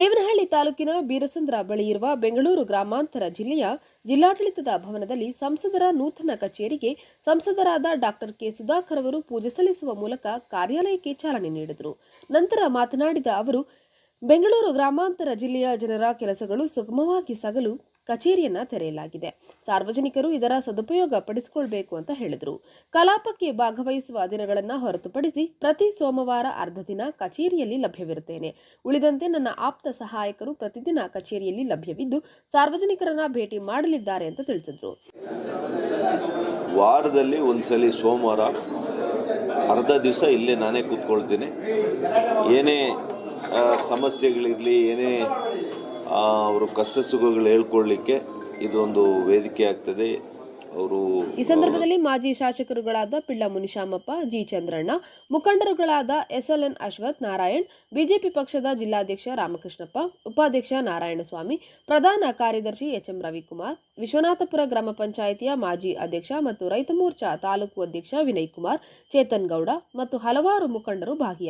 ದೇವನಹಳ್ಳಿ ತಾಲೂಕಿನ ಬೀರಸಂದ್ರ ಬಳಿ ಇರುವ ಬೆಂಗಳೂರು ಗ್ರಾಮಾಂತರ ಜಿಲ್ಲೆಯ ಜಿಲ್ಲಾಡಳಿತದ ಭವನದಲ್ಲಿ ಸಂಸದರ ನೂತನ ಕಚೇರಿಗೆ ಸಂಸದರಾದ ಡಾಕ್ಟರ್ ಕೆ ಸುಧಾಕರ್ ಅವರು ಪೂಜೆ ಸಲ್ಲಿಸುವ ಮೂಲಕ ಕಾರ್ಯಾಲಯಕ್ಕೆ ಚಾಲನೆ ನೀಡಿದರು. ನಂತರ ಮಾತನಾಡಿದ ಅವರು ಬೆಂಗಳೂರು ಗ್ರಾಮಾಂತರ ಜಿಲ್ಲೆಯ ಜನರ ಕೆಲಸಗಳು ಸುಗಮವಾಗಿ ಸಾಗಲು ಕಚೇರಿಯನ್ನ ತೆರೆಯಲಾಗಿದೆ. ಸಾರ್ವಜನಿಕರು ಇದರ ಸದುಪಯೋಗ ಪಡಿಸಿಕೊಳ್ಬೇಕು ಅಂತ ಹೇಳಿದರು. ಕಲಾಪಕ್ಕೆ ಭಾಗವಹಿಸುವ ದಿನಗಳನ್ನು ಹೊರತುಪಡಿಸಿ ಪ್ರತಿ ಸೋಮವಾರ ಅರ್ಧ ದಿನ ಕಚೇರಿಯಲ್ಲಿ ಲಭ್ಯವಿರುತ್ತೇನೆ. ಉಳಿದಂತೆ ನನ್ನ ಆಪ್ತ ಸಹಾಯಕರು ಪ್ರತಿದಿನ ಕಚೇರಿಯಲ್ಲಿ ಲಭ್ಯವಿದ್ದು ಸಾರ್ವಜನಿಕರನ್ನ ಭೇಟಿ ಮಾಡಲಿದ್ದಾರೆ ಅಂತ ತಿಳಿಸಿದ್ರು. ವಾರದಲ್ಲಿ ಒಂದ್ಸಲಿ ಸೋಮವಾರ ಅರ್ಧ ದಿವಸ ಇಲ್ಲೇ ನಾನೇ ಕೂತ್ಕೊಳ್ತೀನಿ. ಏನೇ ಸಮಸ್ಯೆಗಳಿರಲಿ, ಏನೇ ಅವರು ಕಷ್ಟ ಸುಖಗಳು ಹೇಳ್ಕೊಳ್ಳಿಕ್ಕೆ ಇದೊಂದು ವೇದಿಕೆ ಆಗ್ತದೆ. ಅವರು ಈ ಸಂದರ್ಭದಲ್ಲಿ ಮಾಜಿ ಶಾಸಕರುಗಳಾದ ಪಿಳ್ಳ ಮುನಿಶಾಮಪ್ಪ, ಜಿ ಚಂದ್ರಣ್ಣ, ಮುಖಂಡರುಗಳಾದ ಎನ್ ಅಶ್ವಥ್ ನಾರಾಯಣ್, ಬಿಜೆಪಿ ಪಕ್ಷದ ಜಿಲ್ಲಾಧ್ಯಕ್ಷ ರಾಮಕೃಷ್ಣಪ್ಪ, ಉಪಾಧ್ಯಕ್ಷ ನಾರಾಯಣಸ್ವಾಮಿ, ಪ್ರಧಾನ ಕಾರ್ಯದರ್ಶಿ ಎಚ್ ಎಂ ರವಿಕುಮಾರ್, ವಿಶ್ವನಾಥಪುರ ಗ್ರಾಮ ಪಂಚಾಯಿತಿಯ ಮಾಜಿ ಅಧ್ಯಕ್ಷ ಮತ್ತು ರೈತ ಮೋರ್ಚಾ ತಾಲೂಕು ಅಧ್ಯಕ್ಷ ವಿನಯ್ ಕುಮಾರ್, ಚೇತನ್ ಗೌಡ ಮತ್ತು ಹಲವಾರು ಮುಖಂಡರು ಭಾಗಿಯಾಗಿದ್ದರು.